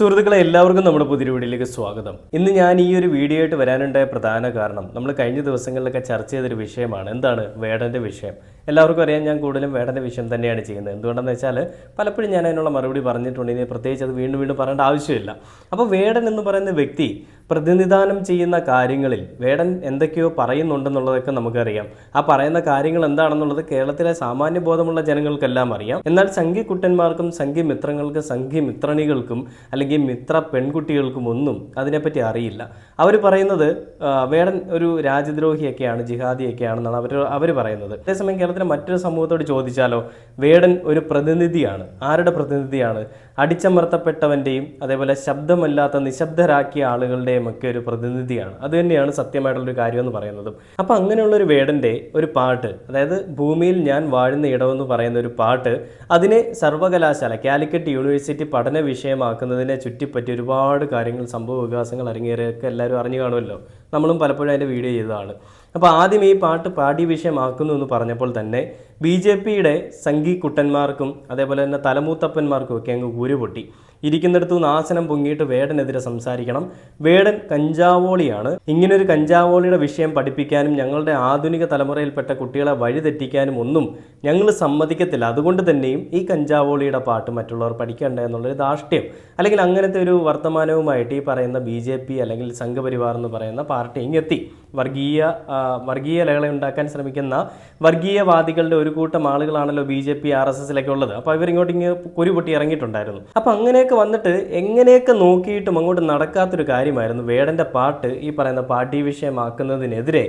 സുഹൃത്തുക്കളെ എല്ലാവർക്കും നമ്മുടെ പുതിയ വീഡിയോയിലേക്ക് സ്വാഗതം. ഇന്ന് ഞാൻ ഈ ഒരു വീഡിയോ ആയിട്ട് വരാനുണ്ടായ പ്രധാന കാരണം നമ്മൾ കഴിഞ്ഞ ദിവസങ്ങളിലൊക്കെ ചർച്ച ചെയ്തൊരു വിഷയമാണ്. എന്താണ്? വേടന്റെ വിഷയം. എല്ലാവർക്കും അറിയാം ഞാൻ കൂടുതലും വേടന്റെ വിഷയം തന്നെയാണ് ചെയ്യുന്നത്. എന്തുകൊണ്ടെന്ന് വെച്ചാൽ പലപ്പോഴും ഞാൻ അതിനുള്ള മറുപടി പറഞ്ഞിട്ടുണ്ട്. ഇനി പ്രത്യേകിച്ച് അത് വീണ്ടും വീണ്ടും പറയേണ്ട ആവശ്യമില്ല. അപ്പോൾ വേടൻ എന്ന് പറയുന്ന വ്യക്തി പ്രതിനിധാനം ചെയ്യുന്ന കാര്യങ്ങളിൽ വേടൻ എന്തൊക്കെയോ പറയുന്നുണ്ടെന്നുള്ളതൊക്കെ നമുക്കറിയാം. ആ പറയുന്ന കാര്യങ്ങൾ എന്താണെന്നുള്ളത് കേരളത്തിലെ സാമാന്യ ബോധമുള്ള ജനങ്ങൾക്കെല്ലാം അറിയാം. എന്നാൽ സംഘിക്കുട്ടന്മാർക്കും സംഘിമിത്രങ്ങൾക്കും സംഘിമിത്രണികൾക്കും അല്ലെങ്കിൽ മിത്ര പെൺകുട്ടികൾക്കും ഒന്നും അതിനെപ്പറ്റി അറിയില്ല. അവർ പറയുന്നത് വേടൻ ഒരു രാജ്യദ്രോഹിയൊക്കെയാണ് ജിഹാദിയൊക്കെയാണെന്നാണ് അവർ അവർ പറയുന്നത്. അതേസമയം കേരളത്തിലെ മറ്റൊരു സമൂഹത്തോട് ചോദിച്ചാലോ വേടൻ ഒരു പ്രതിനിധിയാണ്. ആരുടെ പ്രതിനിധിയാണ്? അടിച്ചമർത്തപ്പെട്ടവന്റെയും അതേപോലെ ശബ്ദമല്ലാത്ത നിശബ്ദരാക്കിയ ആളുകളുടെയും ഒക്കെ ഒരു പ്രതിനിധിയാണ്. അത് തന്നെയാണ് സത്യമായിട്ടുള്ളൊരു കാര്യം എന്ന് പറയുന്നത്. അപ്പം അങ്ങനെയുള്ളൊരു വേടന്റെ ഒരു പാട്ട് അതായത് ഭൂമിയിൽ ഞാൻ വാഴുന്ന ഇടമെന്ന് പറയുന്ന ഒരു പാട്ട് അതിനെ സർവകലാശാല കാലിക്കറ്റ് യൂണിവേഴ്സിറ്റി പഠന വിഷയമാക്കുന്നതിനെ ചുറ്റിപ്പറ്റി ഒരുപാട് കാര്യങ്ങൾ സംഭവ വികാസങ്ങൾ അരങ്ങേറിയൊക്കെ എല്ലാവരും അറിഞ്ഞു കാണുമല്ലോ. നമ്മളും പലപ്പോഴും അതിന്റെ വീഡിയോ ചെയ്തതാണ്. അപ്പോൾ ആദ്യം ഈ പാട്ട് പാഠ്യ വിഷയമാക്കുന്നു എന്ന് പറഞ്ഞപ്പോൾ തന്നെ ബി ജെ പിയുടെ സംഘി കുട്ടന്മാർക്കും അതേപോലെ തന്നെ തലമൂത്തപ്പന്മാർക്കും ഒക്കെ അങ്ങ് ഊരുപൊട്ടി ഇരിക്കുന്നിടത്തു നിന്ന് ആസനം പൊങ്ങിയിട്ട് വേടനെതിരെ സംസാരിക്കണം. വേടൻ കഞ്ചാവോളിയാണ്. ഇങ്ങനൊരു കഞ്ചാവോളിയുടെ വിഷയം പഠിപ്പിക്കാനും ഞങ്ങളുടെ ആധുനിക തലമുറയിൽപ്പെട്ട കുട്ടികളെ വഴിതെറ്റിക്കാനും ഒന്നും ഞങ്ങൾ സമ്മതിക്കത്തില്ല. അതുകൊണ്ട് തന്നെയും ഈ കഞ്ചാവോളിയുടെ പാട്ട് മറ്റുള്ളവർ പഠിക്കേണ്ട എന്നുള്ളൊരു ധാർഷ്ട്യം. അല്ലെങ്കിൽ അങ്ങനത്തെ ഒരു വർത്തമാനവുമായിട്ട് ഈ പറയുന്ന ബി ജെ പി അല്ലെങ്കിൽ സംഘപരിവാർ എന്ന് പറയുന്ന പാർട്ടി ഇങ്ങെത്തി. വർഗീയ വർഗീയ ലഹള ഉണ്ടാക്കാൻ ശ്രമിക്കുന്ന വർഗീയവാദികളുടെ ഒരു കൂട്ടം ആളുകളാണല്ലോ B J P R S എസിലൊക്കെ ഉള്ളത്. അപ്പോൾ ഇവരിങ്ങോട്ട് ഇങ്ങ് കുരുപൊട്ടി ഇറങ്ങിയിട്ടുണ്ടായിരുന്നു. അപ്പോൾ അങ്ങനെയൊക്കെ വന്നിട്ട് എങ്ങനെയൊക്കെ നോക്കിയിട്ടും അങ്ങോട്ട് നടക്കാത്തൊരു കാര്യമായിരുന്നു വേടന്റെ പാട്ട് ഈ പറയുന്ന പാർട്ടി വിഷയമാക്കുന്നതിനെതിരെ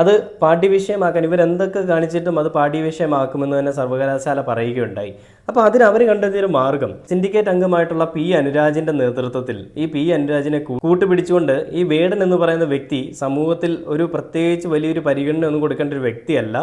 അത് പാഠ്യ വിഷയമാക്കാൻ ഇവരെന്തൊക്കെ കാണിച്ചിട്ടും അത് പാഠ്യ വിഷയമാക്കുമെന്ന് തന്നെ സർവകലാശാല പറയുകയുണ്ടായി. അപ്പോൾ അതിന് അവർ കണ്ടെത്തിയൊരു മാർഗം സിൻഡിക്കേറ്റ് അംഗമായിട്ടുള്ള പി അനുരാജിന്റെ നേതൃത്വത്തിൽ. ഈ പി അനുരാജിനെ കൂട്ടുപിടിച്ചുകൊണ്ട് ഈ വേടൻ എന്ന് പറയുന്ന വ്യക്തി സമൂഹത്തിൽ ഒരു പ്രത്യേകിച്ച് വലിയൊരു പരിഗണന ഒന്നും കൊടുക്കേണ്ട ഒരു വ്യക്തിയല്ല.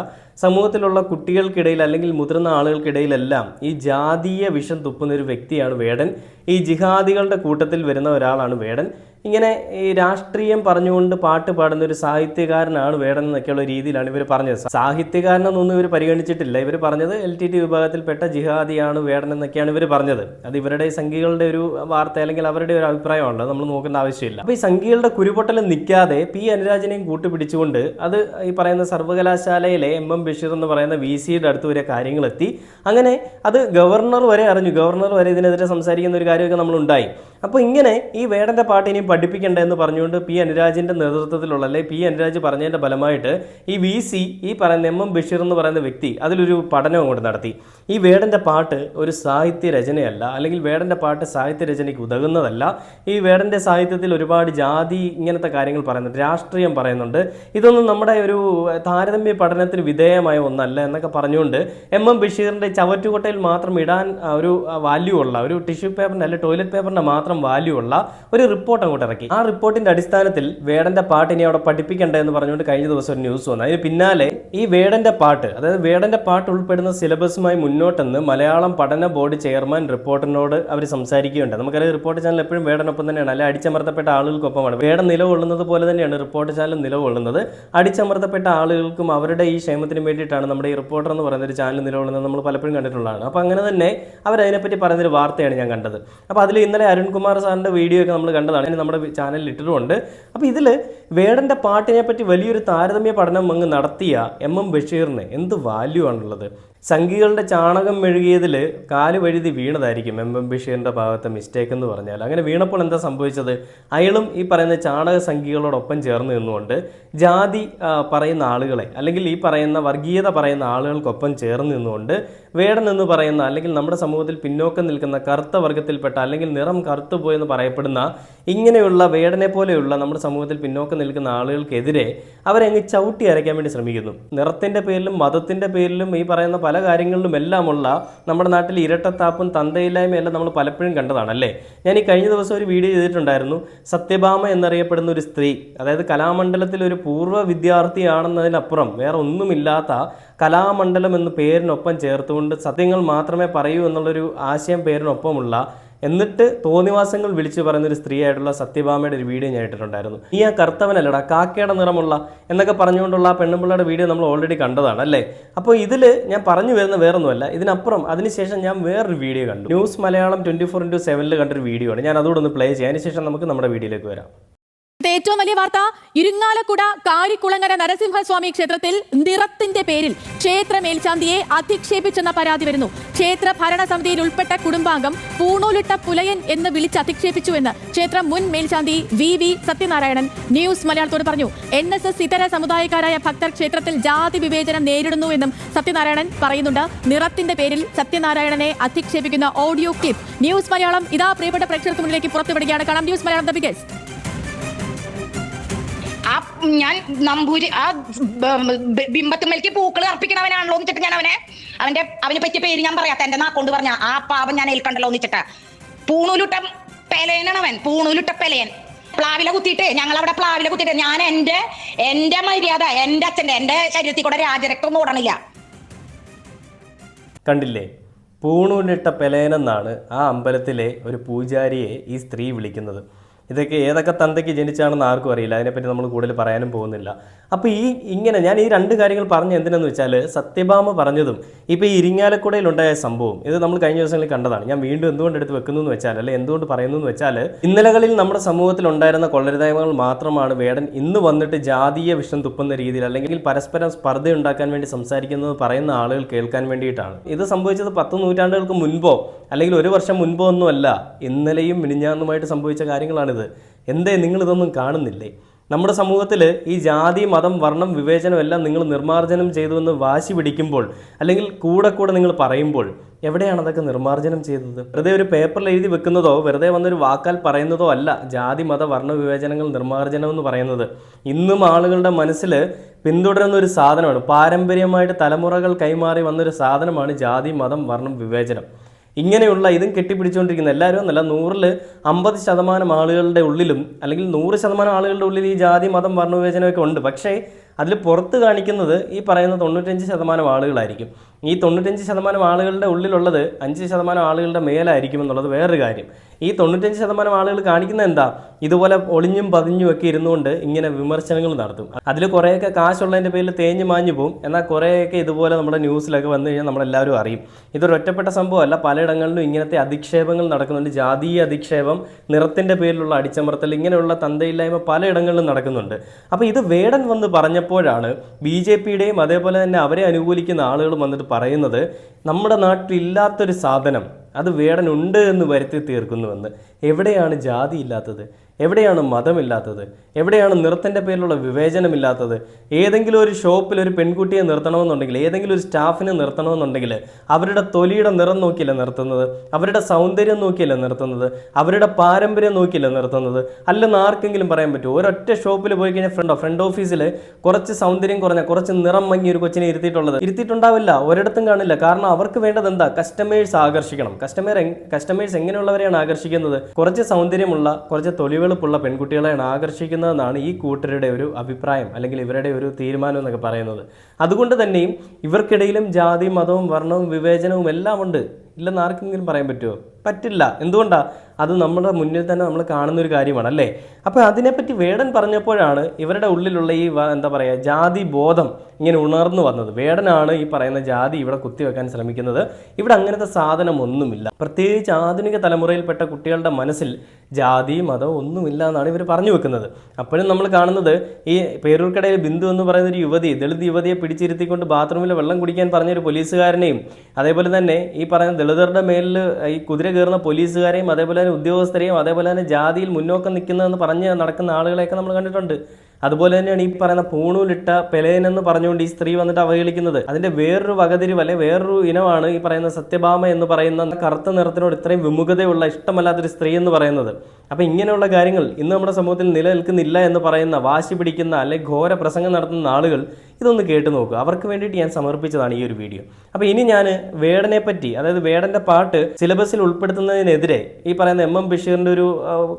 സമൂഹത്തിലുള്ള കുട്ടികൾക്കിടയിൽ അല്ലെങ്കിൽ മുതിർന്ന ആളുകൾക്കിടയിലെല്ലാം ഈ ജാതീയ വിഷം തുപ്പുന്ന ഒരു വ്യക്തിയാണ് വേടൻ. ഈ ജിഹാദികളുടെ കൂട്ടത്തിൽ വരുന്ന ഒരാളാണ് വേടൻ. ഇങ്ങനെ ഈ രാഷ്ട്രീയം പറഞ്ഞുകൊണ്ട് പാട്ട് പാടുന്ന ഒരു സാഹിത്യകാരനാണ് വേണം എന്നൊക്കെയുള്ള രീതിയിലാണ് ഇവർ പറഞ്ഞത്. സാഹിത്യകാരനെന്നൊന്നും ഇവർ പരിഗണിച്ചിട്ടില്ല. ഇവർ പറഞ്ഞത് എൽ ടി ടി വിഭാഗത്തിൽപ്പെട്ട ജിഹാദിയാണ് വേടൻ എന്നൊക്കെയാണ് ഇവർ പറഞ്ഞത്. അത് ഇവരുടെ സംഘികളുടെ ഒരു വാർത്ത അല്ലെങ്കിൽ അവരുടെ ഒരു അഭിപ്രായമാണല്ലോ നമ്മൾ നോക്കേണ്ട ആവശ്യമില്ല. അപ്പോൾ ഈ സംഘികളുടെ കുരുപൊട്ടൽ നിൽക്കാതെ പി അനുരാജനെയും കൂട്ടുപിടിച്ചുകൊണ്ട് അത് ഈ പറയുന്ന സർവകലാശാലയിലെ എം എം ബഷീർ എന്ന് പറയുന്ന വി സിയുടെ അടുത്ത് വരെ കാര്യങ്ങളെത്തി. അങ്ങനെ അത് ഗവർണർ വരെ അറിഞ്ഞു. ഗവർണർ വരെ ഇതിനെതിരെ സംസാരിക്കുന്ന ഒരു കാര്യമൊക്കെ നമ്മളുണ്ടായി. അപ്പോൾ ഇങ്ങനെ ഈ വേടന്റെ പാട്ട് ഇനിയും പഠിപ്പിക്കണ്ട എന്ന് പറഞ്ഞുകൊണ്ട് പി അനുരാജിന്റെ നേതൃത്വത്തിലുള്ള അല്ലെ പി അനുരാജ് പറഞ്ഞതിന്റെ ഫലമായിട്ട് ഈ വി സി ഈ പറയുന്ന എം എം ബഷീർ എന്ന് പറയുന്ന വ്യക്തി അതിലൊരു പഠനം അങ്ങോട്ട് നടത്തി. ഈ വേടന്റെ പാട്ട് ഒരു സാഹിത്യ രചനയല്ല അല്ലെങ്കിൽ വേടന്റെ പാട്ട് സാഹിത്യ രചനയ്ക്ക് ഉതകുന്നതല്ല. ഈ വേടന്റെ സാഹിത്യത്തിൽ ഒരുപാട് ജാതി ഇങ്ങനത്തെ കാര്യങ്ങൾ പറയുന്നുണ്ട് രാഷ്ട്രീയം പറയുന്നുണ്ട്. ഇതൊന്നും നമ്മുടെ ഒരു താരതമ്യ പഠനത്തിന് വിധേയമായ ഒന്നല്ല എന്നൊക്കെ പറഞ്ഞുകൊണ്ട് എം എം ബഷീറിന്റെ ചവറ്റുകൊട്ടയിൽ മാത്രം ഇടാൻ ഒരു വാല്യൂ ഉള്ള ഒരു ടിഷ്യൂ പേപ്പറിന്റെ അല്ലെങ്കിൽ ടോയ്ലറ്റ് പേപ്പറിന്റെ മാത്രം വാല്യൂ ഉള്ള ഒരു റിപ്പോർട്ട് അങ്ങോട്ട് ഇറക്കി ആ റിപ്പോർട്ടിന്റെ അടിസ്ഥാനത്തിൽ വേടന്റെ പാട്ട് ഇനി അവിടെ പഠിപ്പിക്കണ്ട എന്ന് പറഞ്ഞുകൊണ്ട് കഴിഞ്ഞ ദിവസം ഒരു ന്യൂസ് വന്നു. അതിന് പിന്നാലെ ഈ വേടന്റെ പാട്ട് അതായത് വേടന്റെ പാട്ട് ഉൾപ്പെടുന്ന സിലബസുമായി മുന്നോട്ടെന്ന് മലയാളം പഠന ബോർഡ് ചെയർമാൻ റിപ്പോർട്ടറിനോട് അവർ സംസാരിക്കുകയുണ്ട്. നമുക്കറിയാം റിപ്പോർട്ട് ചാനൽ എപ്പോഴും വേടനൊപ്പം തന്നെയാണ്. അല്ലെ അടിച്ചമർത്തപ്പെട്ട ആളുകൾക്കൊപ്പമാണ്. വേടൻ നിലകൊള്ളുന്നത് പോലെ തന്നെയാണ് റിപ്പോർട്ട് ചാനൽ നിലകൊള്ളുന്നത്. അടിച്ചമർത്തപ്പെട്ട ആളുകൾക്കും അവരുടെ ഈ ക്ഷേമത്തിനും വേണ്ടിയിട്ടാണ് നമ്മുടെ ഈ റിപ്പോർട്ടർ എന്ന് പറയുന്ന ഒരു ചാനൽ നിലകൊള്ളുന്നത് നമ്മൾ പലപ്പോഴും കണ്ടിട്ടുള്ളതാണ്. അപ്പോൾ അങ്ങനെ തന്നെ അവരതിനെപ്പറ്റി പറയുന്നൊരു വാർത്തയാണ് ഞാൻ കണ്ടത്. അപ്പോൾ അതിൽ ഇന്നലെ അരുൺകുമാർ സാറിന്റെ വീഡിയോ ഒക്കെ നമ്മൾ കണ്ടതാണ്. നമ്മുടെ ചാനലിൽ ഇട്ടിട്ടുമുണ്ട്. അപ്പോൾ ഇതിൽ വേടന്റെ പാട്ടിനെ പറ്റി വലിയൊരു താരതമ്യ പഠനം അങ്ങ് നടത്തിയ എം എം ബഷീറിന് എന്ത് വാല്യൂ ആണുള്ളത്? സംഘികളുടെ ചാണകം മെഴുകിയതിൽ കാൽ വഴുതി വീണതായിരിക്കും. എം എം ബഷീറിന്റെ ഭാഗത്തെ മിസ്റ്റേക്ക് എന്ന് പറഞ്ഞാൽ. അങ്ങനെ വീണപ്പോൾ എന്താ സംഭവിച്ചത്? അയാളും ഈ പറയുന്ന ചാണക സംഘികളോടൊപ്പം ചേർന്ന് നിന്നുകൊണ്ട് ജാതി പറയുന്ന ആളുകളെ അല്ലെങ്കിൽ ഈ പറയുന്ന വർഗീയത പറയുന്ന ആളുകൾക്കൊപ്പം ചേർന്ന് നിന്നുകൊണ്ട് വേടൻ എന്ന് പറയുന്ന അല്ലെങ്കിൽ നമ്മുടെ സമൂഹത്തിൽ പിന്നോക്കം നിൽക്കുന്ന കറുത്ത വർഗത്തിൽപ്പെട്ട അല്ലെങ്കിൽ നിറം കറുത്തു പോയെന്ന് പറയപ്പെടുന്ന ഇങ്ങനെയുള്ള വേടനെ പോലെയുള്ള നമ്മുടെ സമൂഹത്തിൽ പിന്നോക്കം നിൽക്കുന്ന ആളുകൾക്കെതിരെ അവരെ അങ്ങ് ചവിട്ടി അരയ്ക്കാൻ വേണ്ടി ശ്രമിക്കുന്നു. നിറത്തിന്റെ പേരിലും മതത്തിന്റെ പേരിലും ഈ പറയുന്ന പല കാര്യങ്ങളിലും എല്ലാമുള്ള നമ്മുടെ നാട്ടിൽ ഇരട്ടത്താപ്പും തന്തയില്ലായ്മയെല്ലാം നമ്മൾ പലപ്പോഴും കണ്ടതാണ് അല്ലേ ഞാൻ ഈ കഴിഞ്ഞ ദിവസം ഒരു വീഡിയോ ചെയ്തിട്ടുണ്ടായിരുന്നു. സത്യഭാമ എന്നറിയപ്പെടുന്ന ഒരു സ്ത്രീ അതായത് കലാമണ്ഡലത്തിൽ ഒരു പൂർവ വിദ്യാർത്ഥിയാണെന്നതിനപ്പുറം വേറെ ഒന്നുമില്ലാത്ത കലാമണ്ഡലം എന്ന പേരിനൊപ്പം ചേർത്തുകൊണ്ട് സത്യങ്ങൾ മാത്രമേ പറയൂ എന്നുള്ളൊരു ആശയം പേരിനൊപ്പമുള്ള എന്നിട്ട് തോന്നിവാസങ്ങൾ വിളിച്ചു പറയുന്ന ഒരു സ്ത്രീ ആയിട്ടുള്ള സത്യഭാമയുടെ ഒരു വീഡിയോ ഞാൻ ഇട്ടിട്ടുണ്ടായിരുന്നു. നീ ആ കർത്തവനല്ലടാ കാക്കയുടെ നിറമുള്ള എന്നൊക്കെ പറഞ്ഞുകൊണ്ടുള്ള ആ പെണ്ണുമ്പിള്ളയുടെ വീഡിയോ നമ്മൾ ഓൾറെഡി കണ്ടതാണ് അല്ലേ? അപ്പോൾ ഇതിൽ ഞാൻ പറഞ്ഞു വരുന്ന വേറൊന്നുമല്ല ഇതിനപ്പുറം അതിനുശേഷം ഞാൻ വേറൊരു വീഡിയോ കണ്ടു. News Malayalam twenty four into സെവനിൽ കണ്ടൊരു വീഡിയോ ആണ്. ഞാൻ അതുകൂടെ ഒന്ന് പ്ലേ ചെയ്യാം. അതിനുശേഷം നമുക്ക് നമ്മുടെ വീഡിയോയിലേക്ക് വരാം. ഏറ്റവും വലിയ വാർത്ത ഇരിങ്ങാലക്കുട കാരിക്കുളങ്ങര നരസിംഹസ്വാമി ക്ഷേത്രത്തിൽ നിറത്തിന്റെ പേരിൽ ക്ഷേത്ര മേൽശാന്തിയെ അധിക്ഷേപിച്ചെന്ന പരാതി വരുന്നു. ക്ഷേത്ര ഭരണസമിതിയിൽ ഉൾപ്പെട്ട കുടുംബാംഗം പൂണൂലിട്ട പുലയൻ എന്ന് വിളിച്ച് അധിക്ഷേപിച്ചുവെന്ന് ക്ഷേത്ര മുൻ മേൽശാന്തി വി വി സത്യനാരായണൻ ന്യൂസ് മലയാളത്തോട് പറഞ്ഞു. എൻ എസ് എസ് ഇതര സമുദായക്കാരായ ഭക്തർ ക്ഷേത്രത്തിൽ ജാതി വിവേചനം നേരിടുന്നു എന്നും സത്യനാരായണൻ പറയുന്നുണ്ട്. നിറത്തിന്റെ പേരിൽ സത്യനാരായണനെ അധിക്ഷേപിക്കുന്ന ഓഡിയോ ക്ലിപ്പ്. ന്യൂസ് മലയാളം ഇതാ പ്രിയപ്പെട്ട പ്രേക്ഷകർക്ക് മുന്നിലേക്ക് പുറത്തുവിടുകയാണ്. കാണാം ന്യൂസ് മലയാളം ദ ബിഗസ്റ്റ്. ഞാൻ നമ്പൂരി ആ ബിംബത്തുമ്മലേക്ക് പൂക്കൾ അർപ്പിക്കണവനാണല്ലോ എന്നിട്ട് ഞാൻ അവനെ അവന്റെ അവനെ പറ്റിയ പേര് ഞാൻ പറയാത്ത എന്റെ നാക്കൊണ്ട് പറഞ്ഞ ആ പാപം ഞാൻ ഏൽക്കണ്ടല്ലോ എന്നിട്ട് പൂണൂലുട്ട പെലയനാണ് പൂണൂലുട്ട പെലയൻ. പ്ലാവില കുത്തിയിട്ട് ഞങ്ങൾ അവിടെ പ്ലാവില കുത്തിയിട്ട് ഞാൻ എന്റെ എന്റെ മര്യാദ എന്റെ അച്ഛന്റെ എന്റെ ശരീരത്തിൽ കൂടെ രാജരക്തം ഓടണില്ല. കണ്ടില്ലേ? പൂണൂലിട്ട പെലേനെന്നാണ് ആ അമ്പലത്തിലെ ഒരു പൂജാരിയെ ഈ സ്ത്രീ വിളിക്കുന്നത്. ഇതൊക്കെ ഏതൊക്കെ തന്തയ്ക്ക് ജനിച്ചാണെന്ന് ആർക്കും അറിയില്ല. അതിനെപ്പറ്റി നമ്മൾ കൂടുതൽ പറയാനും പോകുന്നില്ല. അപ്പോൾ ഈ ഇങ്ങനെ ഞാൻ ഈ രണ്ട് കാര്യങ്ങൾ പറഞ്ഞ എന്തിനെന്ന് വെച്ചാൽ സത്യഭാമ പറഞ്ഞതും ഇപ്പോൾ ഈ ഇരിങ്ങാലക്കുടയിലുണ്ടായ സംഭവം ഇത് നമ്മൾ കഴിഞ്ഞ ദിവസങ്ങളിൽ കണ്ടതാണ്. ഞാൻ വീണ്ടും എന്തുകൊണ്ട് എടുത്ത് വെക്കുന്നു എന്ന് വെച്ചാൽ അല്ലെ എന്തുകൊണ്ട് പറയുന്നു എന്ന് വെച്ചാൽ ഇന്നലകളിൽ നമ്മുടെ സമൂഹത്തിൽ ഉണ്ടായിരുന്ന കൊള്ളരുതായ്മകൾ മാത്രമാണ് വേടൻ ഇന്ന് വന്നിട്ട് ജാതീയ വിഷം തുപ്പുന്ന രീതിയിൽ അല്ലെങ്കിൽ പരസ്പരം സ്പർദ്ധ ഉണ്ടാക്കാൻ വേണ്ടി സംസാരിക്കുന്നത് പറയുന്ന ആളുകൾ കേൾക്കാൻ വേണ്ടിയിട്ടാണ്. ഇത് സംഭവിച്ചത് പത്ത് നൂറ്റാണ്ടുകൾക്ക് മുൻപോ അല്ലെങ്കിൽ ഒരു വർഷം മുൻപോ ഒന്നുമല്ല ഇന്നലെയും മിനിഞ്ഞാന്നുമായിട്ട് സംഭവിച്ച കാര്യങ്ങളാണിത്. എന്തേ നിങ്ങളിതൊന്നും കാണുന്നില്ലേ? നമ്മുടെ സമൂഹത്തിൽ ഈ ജാതി മതം വർണം വിവേചനം എല്ലാം നിങ്ങൾ നിർമ്മാർജനം ചെയ്തു എന്ന് വാശി പിടിക്കുമ്പോൾ അല്ലെങ്കിൽ കൂടെ കൂടെ നിങ്ങൾ പറയുമ്പോൾ എവിടെയാണ് അതൊക്കെ നിർമ്മാർജനം ചെയ്തത്? വെറുതെ ഒരു പേപ്പറിൽ എഴുതി വെക്കുന്നതോ വെറുതെ വന്നൊരു വാക്കാൽ പറയുന്നതോ അല്ല ജാതി മത വർണ വിവേചനങ്ങൾ നിർമ്മാർജനം എന്ന് പറയുന്നത്. ഇന്നും ആളുകളുടെ മനസ്സിൽ പിന്തുടരുന്ന ഒരു സാധനമാണ്. പാരമ്പര്യമായിട്ട് തലമുറകൾ കൈമാറി വന്നൊരു സാധനമാണ് ജാതി മതം വർണം വിവേചനം. ഇങ്ങനെയുള്ള ഇതും കെട്ടിപ്പിടിച്ചുകൊണ്ടിരിക്കുന്ന എല്ലാവരും എന്നല്ല നൂറിൽ അമ്പത് ശതമാനം ആളുകളുടെ ഉള്ളിലും അല്ലെങ്കിൽ നൂറ് ശതമാനം ആളുകളുടെ ഉള്ളിൽ ഈ ജാതി മതം വർണവിവേചനമൊക്കെ ഉണ്ട്. പക്ഷേ അതിൽ പുറത്ത് കാണിക്കുന്നത് ഈ പറയുന്ന തൊണ്ണൂറ്റഞ്ച് ശതമാനം ആളുകളായിരിക്കും. ഈ തൊണ്ണൂറ്റഞ്ച് ശതമാനം ആളുകളുടെ ഉള്ളിലുള്ളത് അഞ്ച് ശതമാനം ആളുകളുടെ മേലായിരിക്കും എന്നുള്ളത് വേറൊരു കാര്യം. ഈ തൊണ്ണൂറ്റഞ്ച് ശതമാനം ആളുകൾ കാണിക്കുന്ന എന്താ? ഇതുപോലെ ഒളിഞ്ഞും പതിഞ്ഞും ഒക്കെ ഇരുന്നുകൊണ്ട് ഇങ്ങനെ വിമർശനങ്ങൾ നടത്തും. അതിൽ കുറേയൊക്കെ കാശുള്ളതിന്റെ പേരിൽ തേഞ്ഞു മാഞ്ഞു പോകും എന്നാൽ കുറേയൊക്കെ ഇതുപോലെ നമ്മുടെ ന്യൂസിലൊക്കെ വന്നു കഴിഞ്ഞാൽ നമ്മളെല്ലാവരും അറിയും. ഇതൊരു ഒറ്റപ്പെട്ട സംഭവമല്ല. പലയിടങ്ങളിലും ഇങ്ങനത്തെ അധിക്ഷേപങ്ങൾ നടക്കുന്നുണ്ട്. ജാതീയ അധിക്ഷേപം നിറത്തിന്റെ പേരിലുള്ള അടിച്ചമർത്തൽ ഇങ്ങനെയുള്ള തന്തയില്ലായ്മ പലയിടങ്ങളിലും നടക്കുന്നുണ്ട്. അപ്പോൾ ഇത് വേടൻ വന്ന് പറഞ്ഞപ്പോഴാണ് ബി ജെ പിയുടെയും അതേപോലെ തന്നെ അവരെ അനുകൂലിക്കുന്ന ആളുകളും വന്നിട്ട് പറയുന്നത് നമ്മുടെ നാട്ടിലില്ലാത്തൊരു സാധനം അത് വേടനുണ്ട് എന്ന് വരുത്തി തീർക്കുന്നുവെന്ന്. എവിടെയാണ് ജാതി ഇല്ലാത്തത്? എവിടെയാണ് മതമില്ലാത്തത്? എവിടെയാണ് നിറത്തിന്റെ പേരിലുള്ള വിവേചനമില്ലാത്തത്? ഏതെങ്കിലും ഒരു ഷോപ്പിൽ ഒരു പെൺകുട്ടിയെ നിർത്തണമെന്നുണ്ടെങ്കിൽ ഏതെങ്കിലും ഒരു സ്റ്റാഫിനെ നിർത്തണമെന്നുണ്ടെങ്കിൽ അവരുടെ തൊലിയുടെ നിറം നോക്കിയില്ല നിർത്തുന്നത്? അവരുടെ സൗന്ദര്യം നോക്കിയില്ല നിർത്തുന്നത്? അവരുടെ പാരമ്പര്യം നോക്കിയില്ല നിർത്തുന്നത്? അല്ലെന്ന് ആർക്കെങ്കിലും പറയാൻ പറ്റുമോ? ഒരൊറ്റ ഷോപ്പിൽ പോയി കഴിഞ്ഞാൽ ഫ്രണ്ടോ? ഫ്രണ്ട് ഓഫീസിൽ കുറച്ച് സൗന്ദര്യം കുറഞ്ഞ കുറച്ച് നിറം മങ്ങി ഒരു കൊച്ചിനെ ഇരുത്തിയിട്ടുള്ളത് ഇരുത്തിയിട്ടുണ്ടാവില്ല. ഒരിടത്തും കാണില്ല. കാരണം അവർക്ക് വേണ്ടത് എന്താ? കസ്റ്റമേഴ്സ് ആകർഷിക്കണം. കസ്റ്റമേർ കസ്റ്റമേഴ്സ് എങ്ങനെയുള്ളവരെയാണ് ആകർഷിക്കുന്നത്? കുറച്ച് സൗന്ദര്യമുള്ള കുറച്ച് തൊലിവെളുപ്പുള്ള പെൺകുട്ടികളെയാണ് ആകർഷിക്കുന്നതെന്നാണ് ഈ കൂട്ടരുടെ ഒരു അഭിപ്രായം അല്ലെങ്കിൽ ഇവരുടെ ഒരു തീരുമാനം എന്നൊക്കെ പറയുന്നത്. അതുകൊണ്ട് തന്നെയും ഇവർക്കിടയിലും ജാതി മതവും വർണവും വിവേചനവും എല്ലാം ഉണ്ട്. ഇല്ലെന്ന് ആർക്കെങ്കിലും പറയാൻ പറ്റുമോ പറ്റില്ല. എന്തുകൊണ്ടാണ് അത് നമ്മുടെ മുന്നിൽ തന്നെ നമ്മൾ കാണുന്ന ഒരു കാര്യമാണ് അല്ലേ? അപ്പോൾ അതിനെപ്പറ്റി വേടൻ പറഞ്ഞപ്പോഴാണ് ഇവരുടെ ഉള്ളിലുള്ള ഈ എന്താ പറയുക ജാതി ബോധം ഇങ്ങനെ ഉണർന്നു വന്നത്. വേടനാണ് ഈ പറയുന്ന ജാതി ഇവിടെ കുത്തിവെക്കാൻ ശ്രമിക്കുന്നത്. ഇവിടെ അങ്ങനത്തെ സാധനം ഒന്നുമില്ല പ്രത്യേകിച്ച് ആധുനിക തലമുറയിൽപ്പെട്ട കുട്ടികളുടെ മനസ്സിൽ ജാതി മതം ഒന്നുമില്ല എന്നാണ് ഇവർ പറഞ്ഞു വെക്കുന്നത്. അപ്പോഴും നമ്മൾ കാണുന്നത് ഈ പേരൂർക്കടയിൽ ബിന്ദു എന്ന് പറയുന്ന ഒരു യുവതി ദളിത് യുവതിയെ പിടിച്ചിരുത്തിക്കൊണ്ട് ബാത്റൂമിൽ വെള്ളം കുടിക്കാൻ പറഞ്ഞൊരു പോലീസുകാരനെയും അതേപോലെ തന്നെ ഈ പറയുന്ന ദളിതരുടെ മേലിൽ ഈ കുതിര കയറുന്ന പോലീസുകാരെയും അതേപോലെ തന്നെ ഉദ്യോഗസ്ഥരെയും അതേപോലെ തന്നെ ജാതിയിൽ മുന്നോക്കം നിൽക്കുന്നതെന്ന് പറഞ്ഞ് നടക്കുന്ന ആളുകളെയൊക്കെ നമ്മൾ കണ്ടിട്ടുണ്ട്. അതുപോലെ തന്നെയാണ് ഈ പറയുന്ന പൂണൂലിട്ട പെലേനെന്ന് പറഞ്ഞുകൊണ്ട് ഈ സ്ത്രീ വന്നിട്ട് അവഹേളിക്കുന്നത്. അതിന്റെ വേറൊരു വകതിരിവ് അല്ലെ വേറൊരു ഇനമാണ് ഈ പറയുന്ന സത്യഭാമ എന്ന് പറയുന്ന കറുത്ത നിറത്തിനോട് ഇത്രയും വിമുഖതയുള്ള ഇഷ്ടമല്ലാത്തൊരു സ്ത്രീ എന്ന് പറയുന്നത്. അപ്പോൾ ഇങ്ങനെയുള്ള കാര്യങ്ങൾ ഇന്ന് നമ്മുടെ സമൂഹത്തിൽ നിലനിൽക്കുന്നില്ല എന്ന് പറയുന്ന വാശി പിടിക്കുന്ന അല്ലെങ്കിൽ ഘോര പ്രസംഗം നടത്തുന്ന ആളുകൾ ഇതൊന്ന് കേട്ട് നോക്കുക അവർക്ക് വേണ്ടിയിട്ട് ഞാൻ സമർപ്പിച്ചതാണ് ഈ ഒരു വീഡിയോ. അപ്പോൾ ഇനി ഞാൻ വേടനെ പറ്റി അതായത് വേടന്റെ പാട്ട് സിലബസിൽ ഉൾപ്പെടുത്തുന്നതിനെതിരെ ഈ പറയുന്ന എം എം ബഷീറിന്റെ ഒരു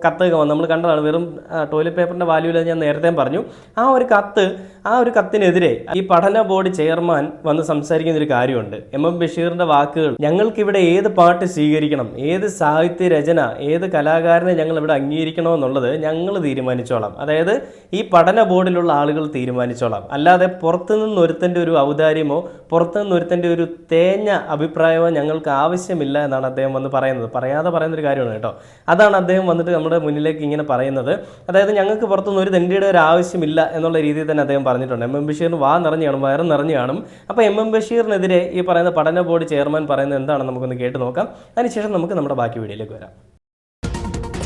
കത്ത് നമ്മൾ കണ്ടതാണ് വെറും ടോയ്ലറ്റ് പേപ്പറിന്റെ വാല്യൂല ഞാൻ നേരത്തെ പറഞ്ഞു. ആ ഒരു കത്ത് ആ ഒരു കത്തിനെതിരെ ഈ പഠന ബോർഡ് ചെയർമാൻ വന്ന് സംസാരിക്കുന്ന ഒരു കാര്യമുണ്ട്. എം. എം. ബഷീറിന്റെ വാക്കുകൾ ഞങ്ങൾക്ക് ഇവിടെ ഏത് പാട്ട് സ്വീകരിക്കണം? ഏത് സാഹിത്യ രചന? ഏത് കലാകാരനെ ഞങ്ങൾ ഇവിടെ അംഗീകരിക്കണോ? എന്നുള്ളത് ഞങ്ങൾ തീരുമാനിച്ചോളാം. അതായത് ഈ പഠന ബോർഡിലുള്ള ആളുകൾ തീരുമാനിച്ചോളാം. അല്ലാതെ പുറത്തുനിന്ന് ഒരുത്തന്റെ ഒരു ഔദാര്യമോ പുറത്തുനിന്ന് ഒരുത്തന്റെ ഒരു തേഞ്ഞ അഭിപ്രായമോ ഞങ്ങൾക്ക് ആവശ്യമില്ല എന്നാണ് അദ്ദേഹം വന്ന് പറയുന്നത്. പറയാതെ പറയുന്ന ഒരു കാര്യമാണ് കേട്ടോ. അതാണ് അദ്ദേഹം വന്നിട്ട് നമ്മുടെ മുന്നിലേക്ക് ഇങ്ങനെ പറയുന്നത്. അതായത് ഞങ്ങൾക്ക് പുറത്തുനിന്ന് ഒരു തെണ്ടിയുടെ ഒരു ആവശ്യമില്ല എന്നുള്ള രീതിയിൽ തന്നെ അദ്ദേഹം പറഞ്ഞിട്ടുണ്ട്. എം. എം. ബഷീറിന് വാ നിറഞ്ഞു കാണും വയറ് നിറഞ്ഞു കാണും അപ്പോൾ എം. എം. ബഷീറിനെതിരെ ഈ പറയുന്ന പഠന ബോർഡ് ചെയർമാൻ പറയുന്നത് എന്താണെന്ന് നമുക്കൊന്ന് കേട്ട് നോക്കാം. അതിനുശേഷം നമുക്ക് നമ്മുടെ ബാക്കി വീഡിയോയിലേക്ക് വരാം.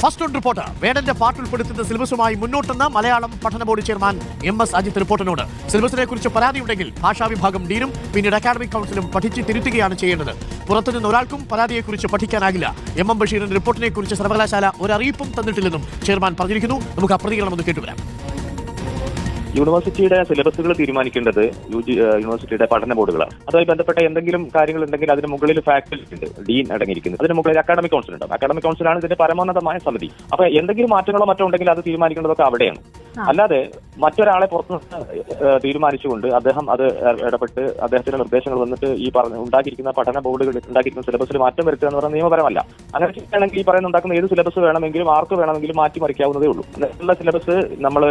ഫസ്റ്റ് ഓൺ റിപ്പോർട്ടർ വേടന്റെ പാട്ട് ഉൾപ്പെടുത്തുന്ന സിലബസുമായി മുന്നോട്ടെന്ന മലയാളം പഠന board chairman M. S. Ajith റിപ്പോർട്ടിനോട്. സിലബസിനെ കുറിച്ച് പരാതിയുണ്ടെങ്കിൽ ഭാഷാ വിഭാഗം ഡീനും പിന്നീട് അക്കാഡമിക് കൗൺസിലും പഠിച്ച് തിരുത്തുകയാണ് ചെയ്യേണ്ടത്. പുറത്തുനിന്ന് ഒരാൾക്കും പരാതിയെക്കുറിച്ച് പഠിക്കാനാകില്ല. എം. എം. ബഷീറിന്റെ റിപ്പോർട്ടിനെ കുറിച്ച് സർവകലാശാല ഒരറിയിപ്പും തന്നിട്ടില്ലെന്നും ചെയർമാൻ പറഞ്ഞിരിക്കുന്നു. നമുക്ക് ആ പ്രതികരണം ഒന്ന് കേട്ടുവരാം. യൂണിവേഴ്സിറ്റിയുടെ സിലബസുകൾ തീരുമാനിക്കേണ്ടത് യു ജി യൂണിവേഴ്സിറ്റിയുടെ പഠന ബോർഡുകളാണ്. അതുമായി ബന്ധപ്പെട്ട എന്തെങ്കിലും കാര്യങ്ങൾ ഉണ്ടെങ്കിൽ അതിന് മുകളിൽ ഫാക്കൽറ്റി ഉണ്ട് ഡീൻ അടങ്ങിയിരിക്കുന്നത്. അതിന് മുകളിൽ അക്കാഡമിക് കൗൺസിൽ ഉണ്ടാവും അക്കാഡമിക് കൗൺസിലാണ് ഇതിന്റെ പരമോന്നതമായ സമിതി. അപ്പൊ എന്തെങ്കിലും മാറ്റങ്ങളോ മറ്റോ ഉണ്ടെങ്കിൽ അത് തീരുമാനിക്കേണ്ടതൊക്കെ അവിടെയാണ്. അല്ലാതെ മറ്റൊരാളെ പുറത്തുനിന്ന് തീരുമാനിച്ചുകൊണ്ട് അദ്ദേഹം അത് ഇടപെട്ട് അദ്ദേഹത്തിന്റെ നിർദ്ദേശങ്ങൾ വന്നിട്ട് ഈ പറഞ്ഞ ഉണ്ടാക്കിയിരിക്കുന്ന പഠന ബോർഡുകൾ ഉണ്ടാക്കിയിരിക്കുന്ന സിലബസിൽ മാറ്റം വരുത്തുക എന്ന് പറയുന്നത് നിയമപരമല്ല. അങ്ങനെ ചെയ്യുകയാണെങ്കിൽ ഈ പറയുന്ന ഉണ്ടാക്കുന്ന ഏത് സിലബസ് വേണമെങ്കിലും ആർക്ക് വേണമെങ്കിലും മാറ്റി മറിക്കാവുന്നതേ ഉള്ളൂ. ഉള്ള സിലബസ് നമ്മൾ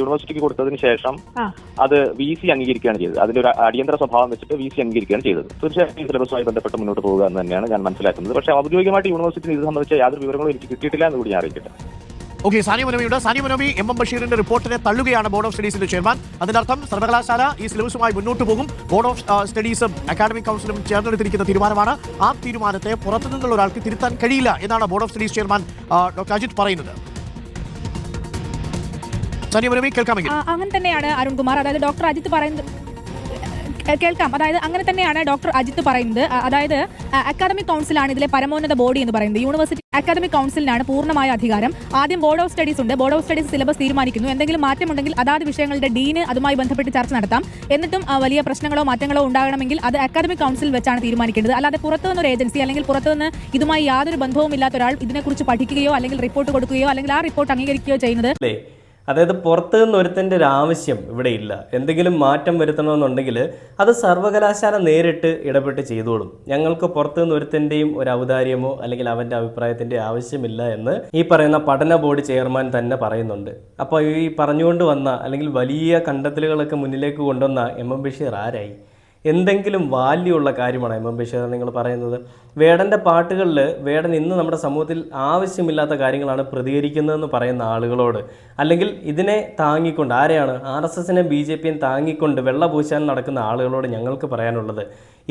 യൂണിവേഴ്സിറ്റിക്ക് കൊടുത്തതിന് ശേഷം അത് വി സി അംഗീകരിക്കുകയാണ് ചെയ്തത്. അതിന്റെ ഒരു അടിയന്തര സ്വഭാവം വെച്ചിട്ട് വി സി അംഗീകരിക്കുകയാണ് ചെയ്തത്. തീർച്ചയായും ഈ സിലബസുമായി ബന്ധപ്പെട്ട് മുന്നോട്ട് പോകുക എന്ന് തന്നെയാണ് ഞാൻ മനസ്സിലാക്കുന്നത്. പക്ഷേ ഔദ്യോഗികമായിട്ട് യൂണിവേഴ്സിറ്റി ഇത് സംബന്ധിച്ച യാതൊരു വിവരങ്ങളും എനിക്ക് കിട്ടിയിട്ടില്ല എന്ന് കൂടി ഞാൻ അറിയിക്കട്ടെ. ഓക്കെ സാനി മനോമിയുടെ സാനി മനോമി എം എം ബഷീറിന്റെ റിപ്പോർട്ടിനെ തള്ളുകയാണ് ബോർഡ് ഓഫ് സ്റ്റഡീസിന്റെ ചെയർമാൻ. അതിനർത്ഥം സർവകലാശാല ഈ സിലബസുമായി മുന്നോട്ട് പോകും. ബോർഡ് ഓഫ് സ്റ്റഡീസും അക്കാഡമിക് കൗൺസിലും ചേർന്നെടുത്തിരിക്കുന്ന തീരുമാനമാണ്. ആ തീരുമാനത്തെ പുറത്തുനിന്നുള്ള ഒരാൾക്ക് തിരുത്താൻ കഴിയില്ല എന്നാണ് board of studies chairman doctor Ajith പറയുന്നത്. കേൾക്കാമെങ്കിൽ അങ്ങനെ തന്നെയാണ് അരുൺകുമാർ. അതായത് ഡോക്ടർ അജിത്ത് പറയുന്നത് കേൾക്കാം. അതായത് അങ്ങനെ തന്നെയാണ് ഡോക്ടർ അജിത്ത് പറയുന്നത്. അതായത് അക്കാദമിക് കൗൺസിലാണ് ഇതിലെ പരമോന്നത ബോഡി എന്ന് പറയുന്നത്. യൂണിവേഴ്സിറ്റി അക്കാദമിക് കൗൺസിലിനാണ് പൂർണമായ അധികാരം. ആദ്യം ബോർഡ് ഓഫ് സ്റ്റഡീസ് ഉണ്ട്. ബോർഡ് ഓഫ് സ്റ്റഡീസ് സിലബസ് തീരുമാനിക്കുന്നു. എന്തെങ്കിലും മാറ്റമുണ്ടെങ്കിൽ അതാത് വിഷയങ്ങളുടെ ഡീന് അതുമായി ബന്ധപ്പെട്ട് ചർച്ച നടത്താം. എന്നിട്ടും വലിയ പ്രശ്നങ്ങളോ മാറ്റങ്ങളോ ഉണ്ടാകണമെങ്കിൽ അത് അക്കാദമിക് കൗൺസിൽ വെച്ചാണ് തീരുമാനിക്കേണ്ടത്. അല്ലാതെ പുറത്തുനിന്ന് ഒരു ഏജൻസി അല്ലെങ്കിൽ പുറത്തുനിന്ന് ഇതുമായി യാതൊരു ബന്ധവും ഇല്ലാത്ത ഒരാൾ ഇതിനെക്കുറിച്ച് പഠിക്കുകയോ അല്ലെങ്കിൽ റിപ്പോർട്ട് കൊടുക്കുകയോ അല്ലെങ്കിൽ ആ റിപ്പോർട്ട് അംഗീകരിക്കുകയോ ചെയ്യുന്നത് അതായത് പുറത്ത് നിന്ന് ഒരു ആവശ്യം ഇവിടെ ഇല്ല. എന്തെങ്കിലും മാറ്റം വരുത്തണമെന്നുണ്ടെങ്കിൽ അത് സർവകലാശാല നേരിട്ട് ഇടപെട്ട് ചെയ്തോളും. ഞങ്ങൾക്ക് പുറത്ത് നിന്ന് ഒരു ഔദാര്യമോ അല്ലെങ്കിൽ അവന്റെ അഭിപ്രായത്തിന്റെ ആവശ്യമില്ല എന്ന് ഈ പറയുന്ന പഠന ബോർഡ് ചെയർമാൻ തന്നെ പറയുന്നുണ്ട്. അപ്പോൾ ഈ പറഞ്ഞുകൊണ്ട് വന്ന അല്ലെങ്കിൽ വലിയ കണ്ടെത്തലുകളൊക്കെ മുന്നിലേക്ക് കൊണ്ടുവന്ന എം എം ബഷീർ ആരായി? എന്തെങ്കിലും വാല്യൂ ഉള്ള കാര്യമാണ് എം എം ബഷീർ നിങ്ങൾ പറയുന്നത്? വേടന്റെ പാട്ടുകളിൽ വേടൻ ഇന്ന് നമ്മുടെ സമൂഹത്തിൽ ആവശ്യമില്ലാത്ത കാര്യങ്ങളാണ് പ്രതികരിക്കുന്നതെന്ന് പറയുന്ന ആളുകളോട്. അല്ലെങ്കിൽ ഇതിനെ താങ്ങിക്കൊണ്ട് ആരെയാണ് ആർ എസ് എസിനെ ബി ജെ പിയും താങ്ങിക്കൊണ്ട് വെള്ളപൂശാൻ നടക്കുന്ന ആളുകളോട് ഞങ്ങൾക്ക് പറയാനുള്ളത്.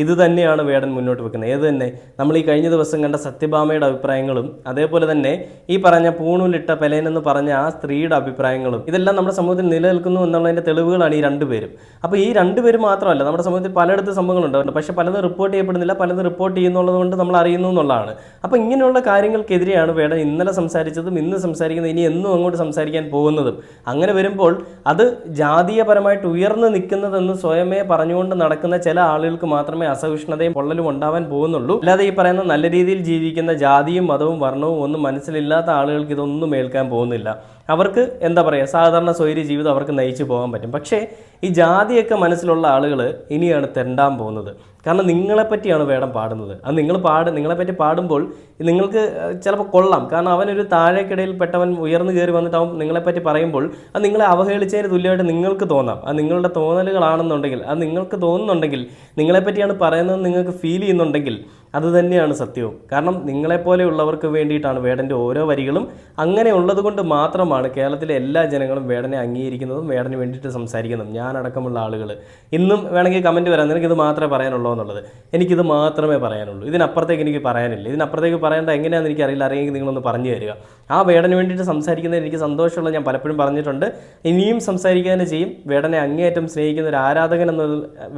ഇത് തന്നെയാണ് വേടൻ മുന്നോട്ട് വെക്കുന്നത്. ഏത് തന്നെ നമ്മൾ ഈ കഴിഞ്ഞ ദിവസം കണ്ട സത്യഭാമയുടെ അഭിപ്രായങ്ങളും അതേപോലെ തന്നെ ഈ പറഞ്ഞ പൂണൂലിട്ട പെലേൻ എന്ന് പറഞ്ഞ ആ സ്ത്രീയുടെ അഭിപ്രായങ്ങളും ഇതെല്ലാം നമ്മുടെ സമൂഹത്തിൽ നിലനിൽക്കുന്നു എന്നുള്ളതിന്റെ തെളിവുകളാണ് ഈ രണ്ടുപേരും അപ്പോൾ ഈ രണ്ടുപേരും മാത്രമല്ല നമ്മുടെ സമൂഹത്തിൽ പലയിടത്ത് സംഭവങ്ങളുണ്ട്. പക്ഷേ പലതും റിപ്പോർട്ട് ചെയ്യപ്പെടുന്നില്ല പലതും റിപ്പോർട്ട് ചെയ്യുന്നുള്ളത് കൊണ്ട് നമ്മൾ അറിയുന്നു എന്നുള്ളതാണ്. അപ്പോൾ ഇങ്ങനെയുള്ള കാര്യങ്ങൾക്കെതിരെയാണ് വേടൻ ഇന്നലെ സംസാരിച്ചതും ഇന്ന് സംസാരിക്കുന്നത് ഇനി എന്നും അങ്ങോട്ട് സംസാരിക്കാൻ പോകുന്നതും. അങ്ങനെ വരുമ്പോൾ അത് ജാതീയപരമായിട്ട് ഉയർന്നു നിൽക്കുന്നതെന്ന് സ്വയമേ പറഞ്ഞുകൊണ്ട് നടക്കുന്ന ചില ആളുകൾക്ക് മാത്രമേ അസഹിഷ്ണുതയും പൊള്ളലും ഉണ്ടാവാൻ പോകുന്നുള്ളൂ. അല്ലാതെ ഈ പറയുന്ന നല്ല രീതിയിൽ ജീവിക്കുന്ന ജാതിയും മതവും വർണവും ഒന്നും മനസ്സിലില്ലാത്ത ആളുകൾക്ക് ഇതൊന്നും ഏൽക്കാൻ പോകുന്നില്ല. അവർക്ക് എന്താ പറയുക സാധാരണ സ്വൈര്യ ജീവിതം അവർക്ക് നയിച്ചു പോകാൻ പറ്റും. പക്ഷേ ഈ ജാതിയൊക്കെ മനസ്സിലുള്ള ആളുകൾ ഇനിയാണ് തെണ്ടാൻ പോകുന്നത്. കാരണം നിങ്ങളെപ്പറ്റിയാണ് വേടം പാടുന്നത്. അത് നിങ്ങൾ പാട് നിങ്ങളെപ്പറ്റി പാടുമ്പോൾ നിങ്ങൾക്ക് ചിലപ്പോൾ കൊള്ളാം. കാരണം അവനൊരു താഴേക്കിടയിൽ പെട്ടവൻ ഉയർന്നു കയറി വന്നിട്ട് അവൻ നിങ്ങളെപ്പറ്റി പറയുമ്പോൾ അത് നിങ്ങളെ അവഹേളിച്ചതിന് തുല്യമായിട്ട് നിങ്ങൾക്ക് തോന്നാം. അത് നിങ്ങളുടെ തോന്നലുകളാണെന്നുണ്ടെങ്കിൽ അത് നിങ്ങൾക്ക് തോന്നുന്നുണ്ടെങ്കിൽ നിങ്ങളെപ്പറ്റിയാണ് പറയുന്നത് നിങ്ങൾക്ക് ഫീൽ ചെയ്യുന്നുണ്ടെങ്കിൽ അത് തന്നെയാണ് സത്യവും. കാരണം നിങ്ങളെപ്പോലെയുള്ളവർക്ക് വേണ്ടിയിട്ടാണ് വേടന്റെ ഓരോ വരികളും. അങ്ങനെ ഉള്ളതുകൊണ്ട് മാത്രമാണ് കേരളത്തിലെ എല്ലാ ജനങ്ങളും വേടനെ അംഗീകരിക്കുന്നതും വേടന് വേണ്ടിയിട്ട് സംസാരിക്കുന്നതും. ഞാനടക്കമുള്ള ആളുകൾ ഇന്നും വേണമെങ്കിൽ കമന്റ് വരാം. നിനക്കിത് മാത്രമേ പറയാനുള്ളൂ എന്നുള്ളത്. എനിക്കിത് മാത്രമേ പറയാനുള്ളൂ. ഇതിനപ്പുറത്തേക്ക് എനിക്ക് പറയാനില്ല. ഇതിനപ്പുറത്തേക്ക് പറയേണ്ട എങ്ങനെയാണെന്ന് എനിക്കറിയില്ല. അറിയെങ്കിൽ നിങ്ങളൊന്ന് പറഞ്ഞു തരിക. ആ വേടന് വേണ്ടിയിട്ട് സംസാരിക്കുന്നതിൽ എനിക്ക് സന്തോഷമുള്ള ഞാൻ പലപ്പോഴും പറഞ്ഞിട്ടുണ്ട്. ഇനിയും സംസാരിക്കുക തന്നെ ചെയ്യും. വേടനെ അങ്ങേയറ്റം സ്നേഹിക്കുന്ന ഒരു ആരാധകൻ എന്ന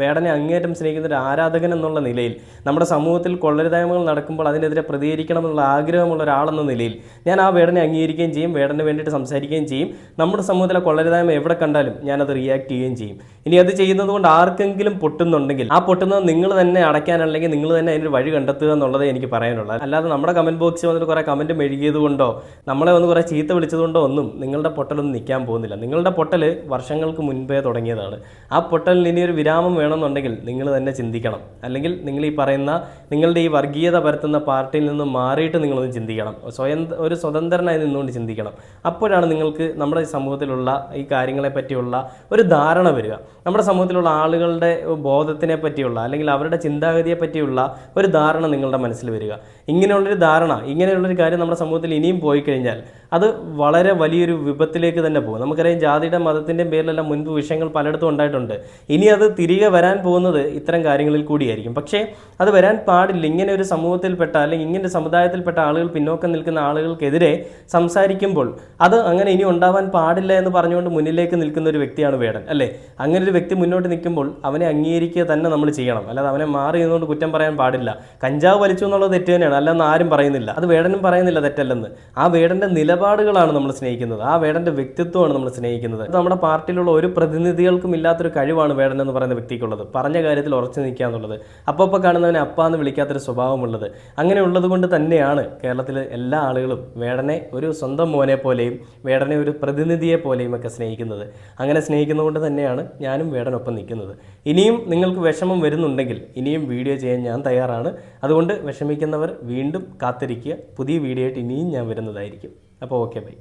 വേടനെ അങ്ങേയറ്റം സ്നേഹിക്കുന്ന ഒരു ആരാധകൻ എന്നുള്ള നിലയിൽ നമ്മുടെ സമൂഹത്തിൽ കൊള്ളരുതായ്മകൾ നടക്കുമ്പോൾ അതിനെതിരെ പ്രതികരിക്കണമെന്നുള്ള ആഗ്രഹമുള്ള ഒരാളെന്ന നിലയിൽ ഞാൻ ആ വേടനെ അംഗീകരിക്കുകയും ചെയ്യും. വേടന് വേണ്ടിയിട്ട് സംസാരിക്കുകയും ചെയ്യും. നമ്മുടെ സമൂഹത്തിലെ കൊള്ളരുതായ്മ എവിടെ കണ്ടാലും ഞാനത് റിയാക്ട് ചെയ്യുകയും ചെയ്യും. ഇനി അത് ചെയ്യുന്നത് കൊണ്ട് ആർക്കെങ്കിലും പൊട്ടുന്നുണ്ടെങ്കിൽ ആ പൊട്ടുന്നത് നിങ്ങൾ തന്നെ അടയ്ക്കാനല്ലെങ്കിൽ നിങ്ങൾ തന്നെ അതിനൊരു വഴി കണ്ടെത്തുക എന്നുള്ളതേ എനിക്ക് പറയാനുള്ളത് അല്ലാതെ നമ്മുടെ കമന്റ് ബോക്സിൽ വന്നിട്ട് കുറേ കമന്റ് മെഴുകിയത് കൊണ്ടോ നമ്മളെ ഒന്ന് കുറേ ചീത്ത വിളിച്ചതുകൊണ്ടോ ഒന്നും നിങ്ങളുടെ പൊട്ടലൊന്നും നിൽക്കാൻ പോകുന്നില്ല. നിങ്ങളുടെ പൊട്ടൽ വർഷങ്ങൾക്ക് മുൻപേ തുടങ്ങിയതാണ്. ആ പൊട്ടലിന് ഇനി ഒരു വിരാമം വേണമെന്നുണ്ടെങ്കിൽ നിങ്ങൾ തന്നെ ചിന്തിക്കണം. അല്ലെങ്കിൽ നിങ്ങൾ ഈ പറയുന്ന നിങ്ങളുടെ ഈ വർഗീയത പരത്തുന്ന പാർട്ടിയിൽ നിന്ന് മാറിയിട്ട് നിങ്ങളൊന്ന് ചിന്തിക്കണം. സ്വയം ഒരു സ്വതന്ത്രനായി നിന്നുകൊണ്ട് ചിന്തിക്കണം. അപ്പോഴാണ് നിങ്ങൾക്ക് നമ്മുടെ സമൂഹത്തിലുള്ള ഈ കാര്യങ്ങളെ പറ്റിയുള്ള ഒരു ധാരണ വരിക. നമ്മുടെ സമൂഹത്തിലുള്ള ആളുകളുടെ ബോധത്തിനെ പറ്റിയുള്ള അല്ലെങ്കിൽ അവരുടെ ചിന്താഗതിയെ പറ്റിയുള്ള ഒരു ധാരണ നിങ്ങളുടെ മനസ്സിൽ വരിക. ഇങ്ങനെയുള്ളൊരു ധാരണ ഇങ്ങനെയുള്ളൊരു കാര്യം നമ്മുടെ സമൂഹത്തിൽ ഇനിയും പോയി കഴിഞ്ഞാൽ അത് വളരെ വലിയൊരു വിപത്തിലേക്ക് തന്നെ പോകും. നമുക്കറിയാം ജാതിയുടെ മതത്തിന്റെയും പേരിലെല്ലാം മുൻപ് വിഷയങ്ങൾ പലയിടത്തും ഉണ്ടായിട്ടുണ്ട്. ഇനി അത് തിരികെ വരാൻ പോകുന്നത് ഇത്തരം കാര്യങ്ങളിൽ കൂടിയായിരിക്കും. പക്ഷേ അത് വരാൻ പാടില്ല. ഇങ്ങനെ ഒരു സമൂഹത്തിൽപ്പെട്ട അല്ലെങ്കിൽ ഇങ്ങനെ സമുദായത്തിൽപ്പെട്ട ആളുകൾ പിന്നോക്കം നിൽക്കുന്ന ആളുകൾക്കെതിരെ സംസാരിക്കുമ്പോൾ അത് അങ്ങനെ ഇനി ഉണ്ടാവാൻ പാടില്ല എന്ന് പറഞ്ഞുകൊണ്ട് മുന്നിലേക്ക് നിൽക്കുന്ന ഒരു വ്യക്തിയാണ് വേടൻ അല്ലേ? അങ്ങനെ ഒരു വ്യക്തി മുന്നോട്ട് നിൽക്കുമ്പോൾ അവനെ അംഗീകരിക്കുക തന്നെ നമ്മൾ ചെയ്യണം. അല്ലാതെ അവനെ മാറി നിന്നുകൊണ്ട് കുറ്റം പറയാൻ പാടില്ല. കഞ്ചാവ് വലിച്ചു എന്നുള്ളത് തെറ്റ് തന്നെയാണ്. അല്ലെന്ന് ആരും പറയുന്നില്ല. അത് വേടനും പറയുന്നില്ല തെറ്റല്ലെന്ന്. ആ വേടന്റെ നിലപാടുകളാണ് നമ്മൾ സ്നേഹിക്കുന്നത്. ആ വേടന്റെ വ്യക്തിത്വമാണ് നമ്മൾ സ്നേഹിക്കുന്നത്. നമ്മുടെ പാർട്ടിയിലുള്ള ഒരു പ്രതിനിധികൾക്കും ഇല്ലാത്തൊരു കഴിവാണ് വേടൻ എന്ന് പറയുന്ന വ്യക്തിക്കുള്ളത്. പറഞ്ഞ കാര്യത്തിൽ ഉറച്ചു നിൽക്കുക എന്നുള്ളത്. അപ്പോൾ അപ്പോൾ കാണുന്നവനെ അപ്പ എന്ന് വിളിക്കാത്തൊരു സ്വഭാവമുള്ളത്. അങ്ങനെ ഉള്ളത് കൊണ്ട് തന്നെയാണ് കേരളത്തിലെ എല്ലാ ആളുകളും വേടനെ ഒരു സ്വന്തം മോനെ പോലെയും വേടനെ ഒരു പ്രതിനിധിയെ പോലെയും ഒക്കെ സ്നേഹിക്കുന്നത്. അങ്ങനെ സ്നേഹിക്കുന്നത് കൊണ്ട് തന്നെയാണ് ഞാനും വേടനൊപ്പം നിൽക്കുന്നത്. ഇനിയും നിങ്ങൾക്ക് വിഷമം വരുന്നുണ്ടെങ്കിൽ ഇനിയും വീഡിയോ ചെയ്യാൻ ഞാൻ തയ്യാറാണ്. അതുകൊണ്ട് വിഷമിക്കുന്നവർ വീണ്ടും കാത്തിരിക്കുക. പുതിയ വീഡിയോ ആയിട്ട് ഇനിയും ഞാൻ വരുന്നതായിരിക്കും. അപ്പോൾ ഓക്കെ ബൈ.